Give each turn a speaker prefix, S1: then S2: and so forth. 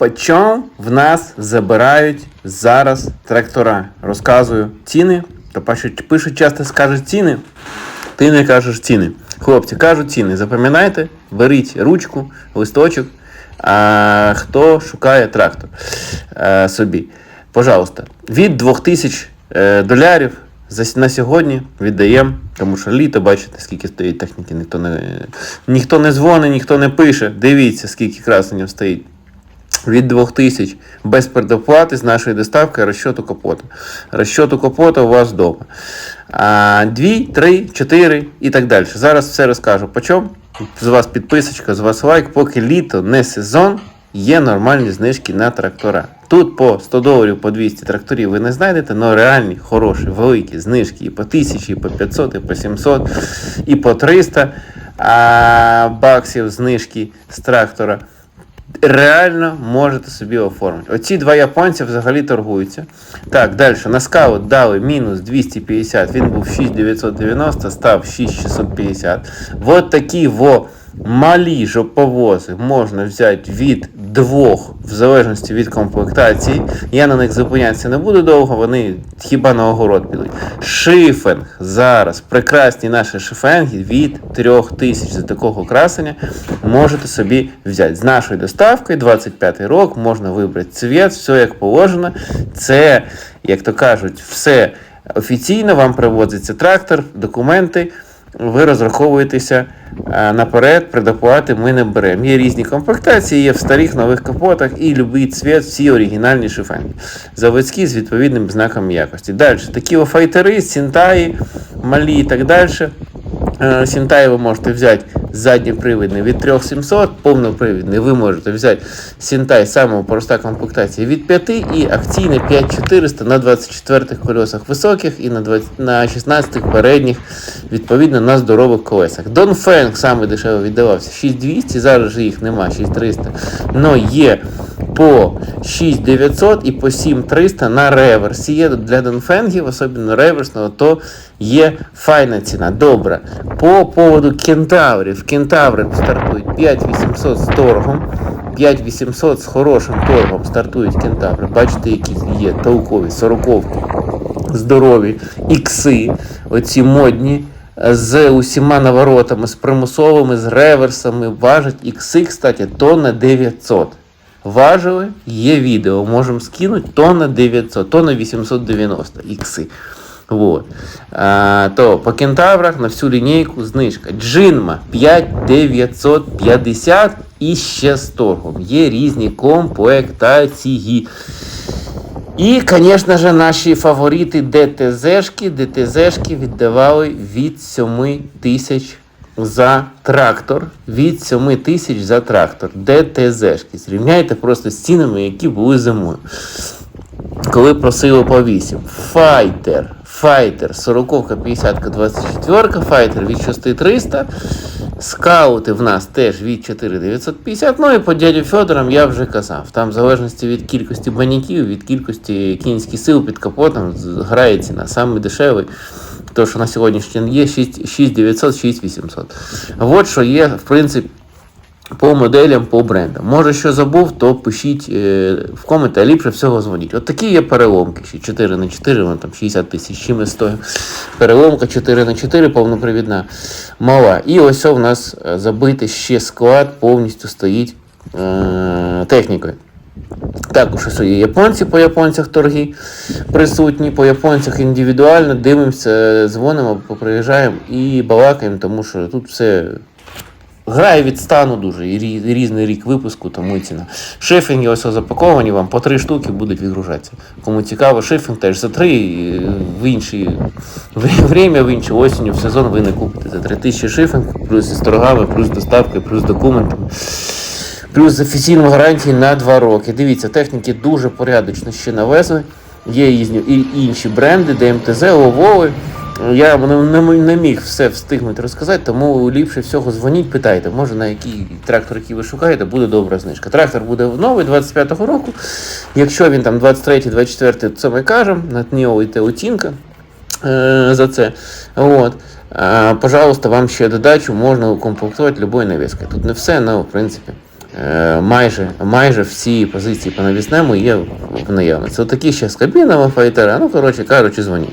S1: Почому в нас забирають зараз трактора? Розказую ціни. То пишуть, часто скажуть ціни. Ти не кажеш ціни. Хлопці, кажуть ціни. Запам'ятайте, беріть ручку, листочок. А хто шукає трактор е, собі? Пожалуйста, від 2000 е, долярів на сьогодні віддаємо, тому що літо, бачите, скільки стоїть техніки, ніхто не, ніхто не дзвонить, ніхто не пише. Дивіться, скільки красенів стоїть. Від 2000 без предоплати з нашої доставки розчоту капота. Розчоту капота у вас вдома. А, 2, 3, 4 і так далі. Зараз все розкажу. Почому? З вас підписочка, з вас лайк, поки літо не сезон, є нормальні знижки на трактора. Тут по 100 доларів, по 200 тракторів ви не знайдете, але реальні, хороші, великі знижки і по 1000, і по 500, і по 700, і по 300 а, баксів знижки з трактора реально можете собі оформити. Оці два японці взагалі торгуються. Так, далі. На скаут дали мінус 250, він був 6990, став 6650. Вот такі во малі жоповози можна взяти від двох, в залежності від комплектації. Я на них зупинятися не буду довго, вони хіба на огород підуть. Шифенг зараз, прекрасні наші шифенги від 3000 за такого красення можете собі взяти. З нашою доставкою 25 рок, можна вибрати цвіт, все як положено. Це, як то кажуть, все офіційно, вам привозиться трактор, документи. Ви розраховуєтеся е, наперед, предоплати ми не беремо. Є різні комплектації, є в старих нових капотах і будь-який цвіт, всі оригінальні шифенги. Заводські з відповідним знаком якості. Далі такі файтери, сінтаї, малі і так далі. Е, Сінтаї ви можете взяти задньопривідний від 3700, повнопривідний. Ви можете взяти Сінтай самого проста комплектація від 5 і акційний 5400 на 24 колесах високих і на 20, на 16 передніх, відповідно на здорових колесах. Донфенг саме дешево віддавався. 6200, зараз же їх нема 6300, но є по 6900 і по 7300 на реверсі. Є для Донфенгів, особливо реверсного, то є файна ціна. Добре. По поводу кентаврів. Кентаври стартують 5800 з торгом. 5800 з хорошим торгом стартують кентаври. Бачите, які є толкові, сороковки, здорові, ікси, оці модні. З усіма наворотами, з примусовими, з реверсами, важать ікси, кстати, тонна 900. Важили, є відео, можемо скинути, тонна 900, тонна 890 ікси. Вот. А, то по кентаврах на всю лінійку знижка. Джинма 5950 і ще з торгом. Є різні комплектації. І, звісно ж, наші фаворити ДТЗшки, ДТЗшки віддавали від 7 тисяч за трактор. Від 7 тисяч за трактор. ДТЗшки. Зрівняйте просто з цінами, які були зимою. Коли просили по 8. Файтер. Файтер. 40 50 24 Файтер від 6300. Скаути в нас теж від 4950. Ну і по дядю Федорам я вже казав. Там в залежності від кількості баняків, від кількості кінських сил під капотом з- грає ціна. Саме дешевий. То, що на сьогоднішній день є 6900, 6800. От що є, в принципі, по моделям, по брендам. Може, що забув, то пишіть е, в коменти, а ліпше всього дзвоніть. От такі є переломки. 4 на 4 вон там 60 тисяч чимось стоїть. Переломка 4 на 4 повнопривідна мала. І ось у нас е, забитий ще склад повністю стоїть е, технікою. Також ось є японці по японцях торги присутні, по японцях індивідуально дивимося, дзвонимо, приїжджаємо і балакаємо, тому що тут все грає від стану дуже і різний рік випуску, тому і ціна. Шифінги ось запаковані вам по три штуки будуть відгружатися. Кому цікаво, шифінг теж за три, в інші в- время, в іншу осінню, в сезон ви не купите за три тисячі шифінг, плюс з торгами, плюс доставки, плюс документами. Плюс з офіційною гарантією на 2 роки. Дивіться, техніки дуже порядочно ще навезли. Є і інші бренди, ДМТЗ, Ловови. Я не міг все встигнути розказати, тому ліпше всього дзвоніть, питайте, може на який трактор, який ви шукаєте, буде добра знижка. Трактор буде новий 25-го року. Якщо він там 23-24, це ми кажемо, на нього йде оцінка е, за це. От. А, пожалуйста, вам ще додачу можна укомплектувати любою навіскою. Тут не все, але в принципі. Е, майже, майже всі позиції по навісному є в- наявності. Отакі ще з кабінами файтера. Ну, коротше кажучи, дзвоніть.